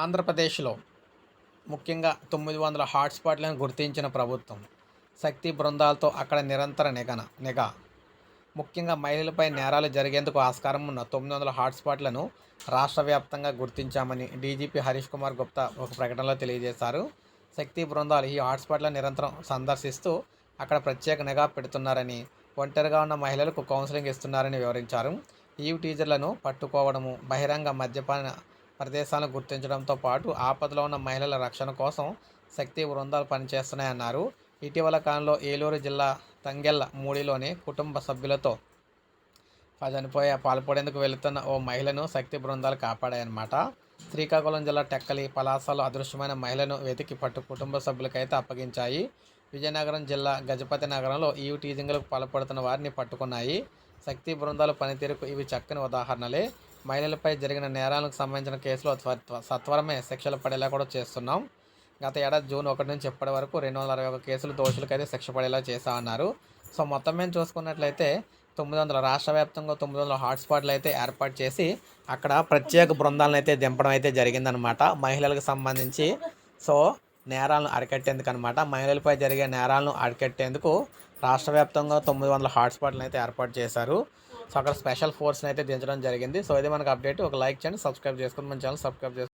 ఆంధ్రప్రదేశ్లో ముఖ్యంగా తొమ్మిది వందల హాట్స్పాట్లను గుర్తించిన ప్రభుత్వం శక్తి బృందాలతో అక్కడ నిరంతర నిఘన నిఘా. ముఖ్యంగా మహిళలపై నేరాలు జరిగేందుకు ఆస్కారం ఉన్న తొమ్మిది వందల హాట్స్పాట్లను రాష్ట్ర వ్యాప్తంగా గుర్తించామని డీజీపీ హరీష్ కుమార్ గుప్తా ఒక ప్రకటనలో తెలియజేశారు. శక్తి బృందాలు ఈ హాట్స్పాట్లను నిరంతరం సందర్శిస్తూ అక్కడ ప్రత్యేక నిఘా పెడుతున్నారని ఒంటరిగా ఉన్న మహిళలకు కౌన్సిలింగ్ ఇస్తున్నారని వివరించారు. ఈవ్ టీజర్లను పట్టుకోవడము బహిరంగ మద్యపాన ప్రదేశాలను గుర్తించడంతో పాటు ఆపదలో ఉన్న మహిళల రక్షణ కోసం శక్తి బృందాలు పనిచేస్తున్నాయన్నారు. ఇటీవల కాలంలో ఏలూరు జిల్లా తంగెల్ల మూడిలోని కుటుంబ సభ్యులతో చనిపోయే పాల్పడేందుకు వెళుతున్న ఓ మహిళను శక్తి బృందాలు కాపాడాయన్నమాట. శ్రీకాకుళం జిల్లా టెక్కలి పలాసలో అదృశ్యమైన మహిళను వెతికి పట్టు కుటుంబ సభ్యులకైతే అప్పగించాయి. విజయనగరం జిల్లా గజపతి నగరంలో ఈవ్ టీజింగ్లకు పాల్పడుతున్న వారిని పట్టుకున్నాయి. శక్తి బృందాల పనితీరుకు ఇవి చక్కని ఉదాహరణలే. మహిళలపై జరిగిన నేరాలకు సంబంధించిన కేసులో సత్వరమే శిక్షలు పడేలా కూడా చేస్తున్నాం. గత ఏడాది జూన్ ఒకటి నుంచి ఇప్పటి వరకు రెండు వందల అరవై ఒక కేసులు దోషులకైతే శిక్ష పడేలా చేశామన్నారు సో మొత్తం మేము చూసుకున్నట్లయితే తొమ్మిది వందల రాష్ట్ర వ్యాప్తంగా తొమ్మిది వందల హాట్స్పాట్లు అయితే ఏర్పాటు చేసి అక్కడ ప్రత్యేక బృందాలను అయితే దింపడం అయితే జరిగిందనమాట మహిళలకు సంబంధించి సో నేరాలను అరికట్టేందుకు అనమాట మహిళలపై జరిగే నేరాలను అరికట్టేందుకు రాష్ట్ర వ్యాప్తంగా తొమ్మిది వందల హాట్స్పాట్లను అయితే ఏర్పాటు చేశారు. సో అక్కడ స్పెషల్ ఫోర్స్ని అయితే దించడం జరిగింది. సో ఇది మనకు అప్డేట్ ఒక లైక్ చేయండి సబ్స్క్రైబ్ చేసుకుని మన ఛానల్ సబ్స్క్రైబ్ చేసుకోండి.